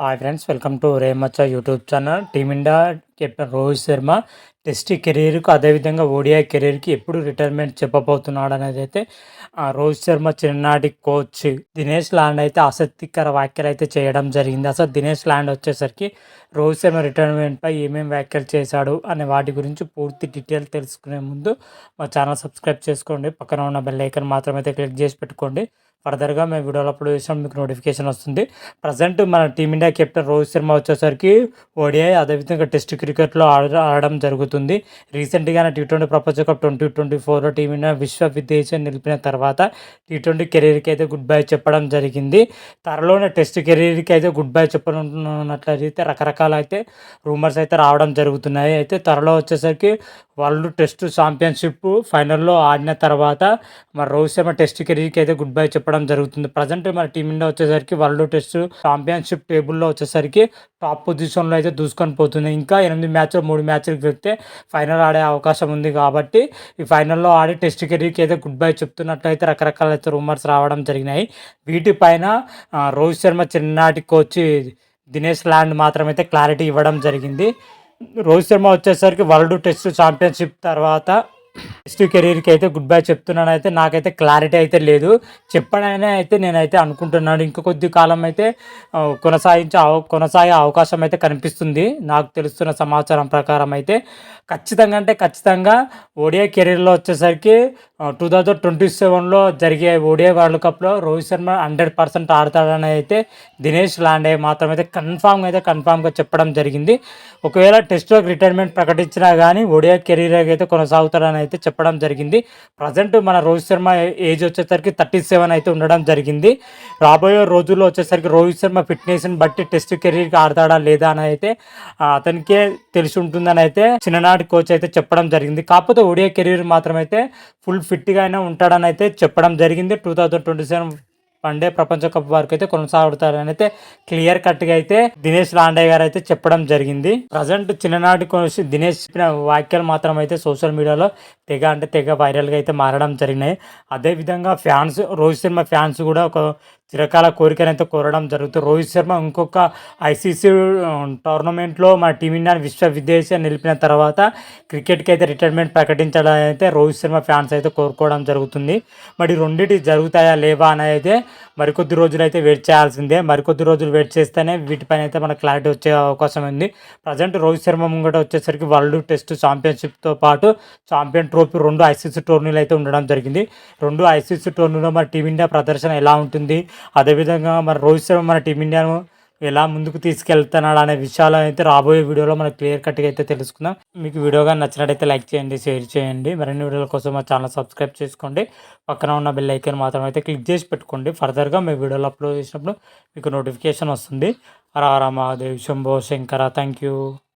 Hi friends welcome to రేమచ్చ YouTube channel team India captain Rohit Sharma test కెరీర్కు అదేవిధంగా ODI కెరీర్కి ఎప్పుడు retirement చెప్పబోతున్నాడు అనేది అయితే రోహిత్ శర్మ చిన్ననాటి కోచ్ దినేష్ ల్యాండ్ అయితే ఆసక్తికర వ్యాఖ్యలు అయితే చేయడం జరిగింది. అసలు దినేష్ ల్యాండ్ వచ్చేసరికి రోహిత్ శర్మ రిటైర్మెంట్పై ఏమేమి వ్యాఖ్యలు చేశాడు అనే వాటి గురించి పూర్తి డీటెయిల్ తెలుసుకునే ముందు మా ఛానల్ సబ్స్క్రైబ్ చేసుకోండి. పక్కన ఉన్న బెల్ ఐకన్ మాత్రమైతే క్లిక్ చేసి పెట్టుకోండి. ఫర్దర్గా మేము వీడియోలో అప్లోడ్ చేసినప్పుడు మీకు నోటిఫికేషన్ వస్తుంది. ప్రజెంట్ మన టీమిండియా కెప్టెన్ రోహిత్ శర్మ వచ్చేసరికి ఓడిఐ అదేవిధంగా టెస్ట్ క్రికెట్లో ఆడ ఆడడం జరుగుతుంది. రీసెంట్గానే టీ ట్వంటీ ప్రపంచ కప్ ట్వంటీ ట్వంటీ ఫోర్లో టీమిండియా విశ్వ విదేశం నిలిపిన తర్వాత టీ ట్వంటీ కెరీర్కి అయితే గుడ్ బై చెప్పడం జరిగింది. త్వరలోనే టెస్ట్ కెరీర్కి అయితే గుడ్ బై చెప్పనున్నట్లయితే రకరకాల అయితే రూమర్స్ అయితే రావడం జరుగుతున్నాయి. అయితే త్వరలో వచ్చేసరికి వరల్డ్ టెస్ట్ ఛాంపియన్షిప్ ఫైనల్లో ఆడిన తర్వాత మన రోహిత్ శర్మ టెస్ట్ కెరీర్కి అయితే గుడ్ బై చెప్పడం జరుగుతుంది. ప్రజెంట్ మన టీమిండియా వచ్చేసరికి వరల్డ్ టెస్ట్ ఛాంపియన్షిప్ టేబుల్లో వచ్చేసరికి టాప్ పొజిషన్లో అయితే దూసుకొని పోతుంది. ఇంకా ఎనిమిది మ్యాచ్లు మూడు మ్యాచ్లు వెళ్తే ఫైనల్ ఆడే అవకాశం ఉంది కాబట్టి ఈ ఫైనల్లో ఆడి టెస్ట్ కెరీర్కి అయితే గుడ్ బై చెప్తున్నట్లయితే రకరకాల అయితే రూమర్స్ రావడం జరిగినాయి. వీటిపైన రోహిత్ శర్మ చిన్ననాటి కోచ్ దినేష్ ల్యాండ్ మాత్రమైతే క్లారిటీ ఇవ్వడం జరిగింది. రోహిత్ శర్మ వచ్చేసరికి వరల్డ్ టెస్ట్ ఛాంపియన్షిప్ తర్వాత టెస్ట్ కెరీర్కి అయితే గుడ్ బై చెప్తున్నాను. అయితే నాకైతే క్లారిటీ అయితే లేదు. చెప్పడనే అయితే నేనైతే అనుకుంటున్నాను. ఇంకొద్ది కాలం అయితే కొనసాగించే కొనసాగే అవకాశం అయితే కనిపిస్తుంది. నాకు తెలుస్తున్న సమాచారం ప్రకారం అయితే ఖచ్చితంగా అంటే ఖచ్చితంగా ఓడిఐ కెరీర్లో వచ్చేసరికి టూ థౌజండ్ ట్వంటీ సెవెన్లో జరిగే ఓడిఐ వరల్డ్ కప్లో రోహిత్ శర్మ హండ్రెడ్ పర్సెంట్ ఆడతాడని అయితే దినేష్ లాండే మాత్రం అయితే కన్ఫామ్గా అయితే కన్ఫామ్గా చెప్పడం జరిగింది. ఒకవేళ టెస్ట్లో రిటైర్మెంట్ ప్రకటించినా కానీ ఓడిఐ కెరీర్ అయితే కొనసాగుతాడని అయితే చెప్పడం జరిగింది. ప్రజెంట్ మన రోహిత్ శర్మ ఏజ్ వచ్చేసరికి థర్టీ సెవెన్ అయితే ఉండడం జరిగింది. రాబోయే రోజుల్లో వచ్చేసరికి రోహిత్ శర్మ ఫిట్నెస్ని బట్టి టెస్ట్ కెరీర్కి ఆడతాడా లేదా అని అయితే అతనికే తెలిసి ఉంటుందని అయితే చిన్ననాటి కోచ్ అయితే చెప్పడం జరిగింది. కాకపోతే ఒడియా కెరీర్ మాత్రం అయితే ఫుల్ ఫిట్గా అయినా ఉంటాడని అయితే చెప్పడం జరిగింది. Two thousand twenty seven one day ప్రపంచ కప్ వరకు అయితే కొనసాగుతారని అయితే క్లియర్ కట్గా అయితే దినేష్ లాండే గారు అయితే చెప్పడం జరిగింది. ప్రజెంట్ చిన్ననాటి దినేష్ చెప్పిన వాక్యాలు మాత్రం అయితే సోషల్ మీడియాలో తెగ అంటే తెగ వైరల్గా అయితే మారడం జరిగినాయి. అదేవిధంగా ఫ్యాన్స్ రోహిత్ శర్మ ఫ్యాన్స్ కూడా ఒక చిరకాల కోరికనైతే కోరడం జరుగుతుంది. రోహిత్ శర్మ ఇంకొక ఐసీసీ టోర్నమెంట్లో మన టీమిండియాని విశ్వ విదేశీ నిలిపిన తర్వాత క్రికెట్కి అయితే రిటైర్మెంట్ ప్రకటించడం అయితే రోహిత్ శర్మ ఫ్యాన్స్ అయితే కోరుకోవడం జరుగుతుంది. మరి రెండింటి జరుగుతాయా లేవా అని అయితే మరికొద్ది రోజులు అయితే వెయిట్ చేయాల్సిందే. మరికొద్ది రోజులు వెయిట్ చేస్తేనే వీటిపైన అయితే మనకు క్లారిటీ వచ్చే అవకాశం ఉంది. ప్రజెంట్ రోహిత్ శర్మ ముంగట వచ్చేసరికి వరల్డ్ టెస్ట్ ఛాంపియన్షిప్తో పాటు ఛాంపియన్ ట్రోఫీ రెండు ఐసీసీ టోర్నీలు అయితే ఉండడం జరిగింది. రెండు ఐసీసీ టోర్నీలో మన టీమిండియా ప్రదర్శన ఎలా ఉంటుంది? అదేవిధంగా మరి రోహిత్ శర్మ మన టీమిండియాను ఎలా ముందుకు తీసుకెళ్తున్నాడు అనే విషయాలు అయితే రాబోయే వీడియోలో మనం క్లియర్ కట్గా అయితే తెలుసుకుందాం. మీకు వీడియోగా నచ్చినట్టయితే లైక్ చేయండి షేర్ చేయండి. మరిన్ని వీడియోల కోసం మా ఛానల్ సబ్స్క్రైబ్ చేసుకోండి. పక్కన ఉన్న బెల్ ఐకన్ మాత్రం అయితే క్లిక్ చేసి పెట్టుకోండి. ఫర్దర్గా మీ వీడియోలో అప్లోడ్ చేసినప్పుడు మీకు నోటిఫికేషన్ వస్తుంది. రారా మహాదేవ్ శంభో శంకర. Thank you.